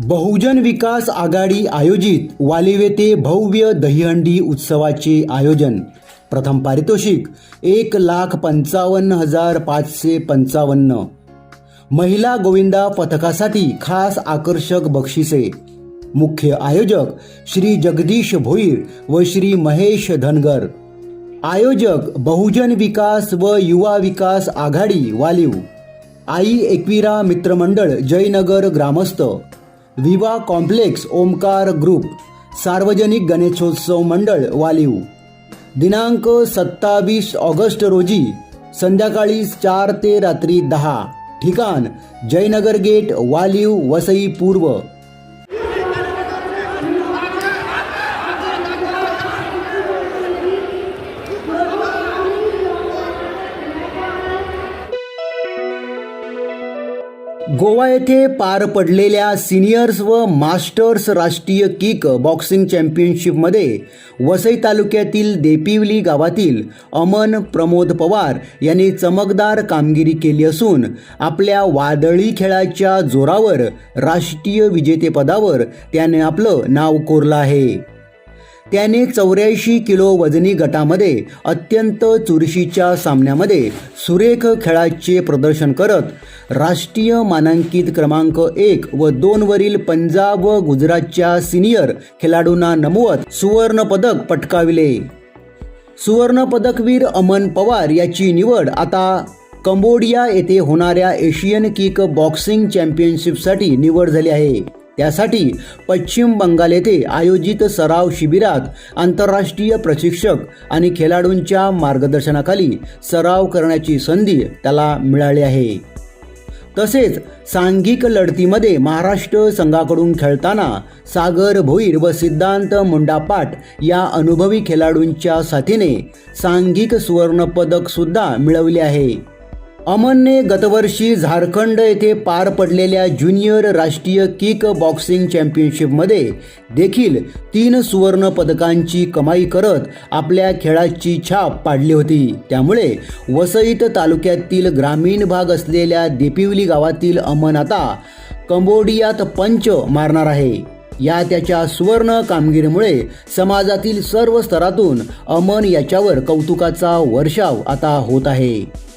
बहुजन विकास आघाडी आयोजित वालिवेते भव्य दहीहंडी उत्सवाचे आयोजन. प्रथम पारितोषिक एक लाख पंचावन्न हजार पाचशे पंचावन्न. महिला गोविंदा पथकासाठी खास आकर्षक बक्षिसे. मुख्य आयोजक श्री जगदीश भोईर व श्री महेश धनगर. आयोजक बहुजन विकास व युवा विकास आघाडी वालीव. आई एकविरा मित्रमंडळ जयनगर ग्रामस्थ. विवा कॉम्प्लेक्स, ओमकार ग्रुप, सार्वजनिक गणेशोत्सव मंडळ वालीव दिनांक सत्तावीस ऑगस्ट रोजी संध्याकाळी चार ते रात्री दहा. ठिकाण, जयनगर गेट वालीव वसई पूर्व. गोवा येथे पार पडलेल्या सिनियर्स व मास्टर्स राष्ट्रीय किक बॉक्सिंग चॅम्पियनशिपमध्ये वसई तालुक्यातील देपिवली गावातील अमन प्रमोद पवार यांनी चमकदार कामगिरी केली असून आपल्या वादळी खेळाच्या जोरावर राष्ट्रीय विजेतेपदावर त्याने आपलं नाव कोरलं आहे. त्याने चौऱ्याऐंशी किलो वजनी गटामध्ये अत्यंत चुरशीच्या सामन्यामध्ये सुरेख खेळाचे प्रदर्शन करत राष्ट्रीय मानांकित क्रमांक एक व दोनवरील पंजाब व गुजरातच्या सिनियर खेळाडूंना नमवत सुवर्णपदक पटकाविले. सुवर्णपदकवीर अमन पवार याची निवड आता कंबोडिया येथे होणाऱ्या एशियन किक बॉक्सिंग चॅम्पियनशिपसाठी निवड झाली आहे. त्यासाठी पश्चिम बंगाल येथे आयोजित सराव शिबिरात आंतरराष्ट्रीय प्रशिक्षक आणि खेळाडूंच्या मार्गदर्शनाखाली सराव करण्याची संधी त्याला मिळाली आहे. तसेच सांघिक लढतीमध्ये महाराष्ट्र संघाकडून खेळताना सागर भोईर व सिद्धांत मुंडापाट या अनुभवी खेळाडूंच्या साथीने सांघिक सुवर्णपदकसुद्धा मिळवले आहे. अमनने गतवर्षी झारखंड येथे पार पडलेल्या ज्युनियर राष्ट्रीय किक बॉक्सिंग चॅम्पियनशिपमध्ये देखील तीन सुवर्ण पदकांची कमाई करत आपल्या खेळाची छाप पाडली होती. त्यामुळे वसईत तालुक्यातील ग्रामीण भाग असलेल्या देपिवली गावातील अमन आता कंबोडियात पंच मारणार आहे. या त्याच्या सुवर्ण कामगिरीमुळे समाजातील सर्व स्तरातून अमन याच्यावर कौतुकाचा वर्षाव आता होत आहे.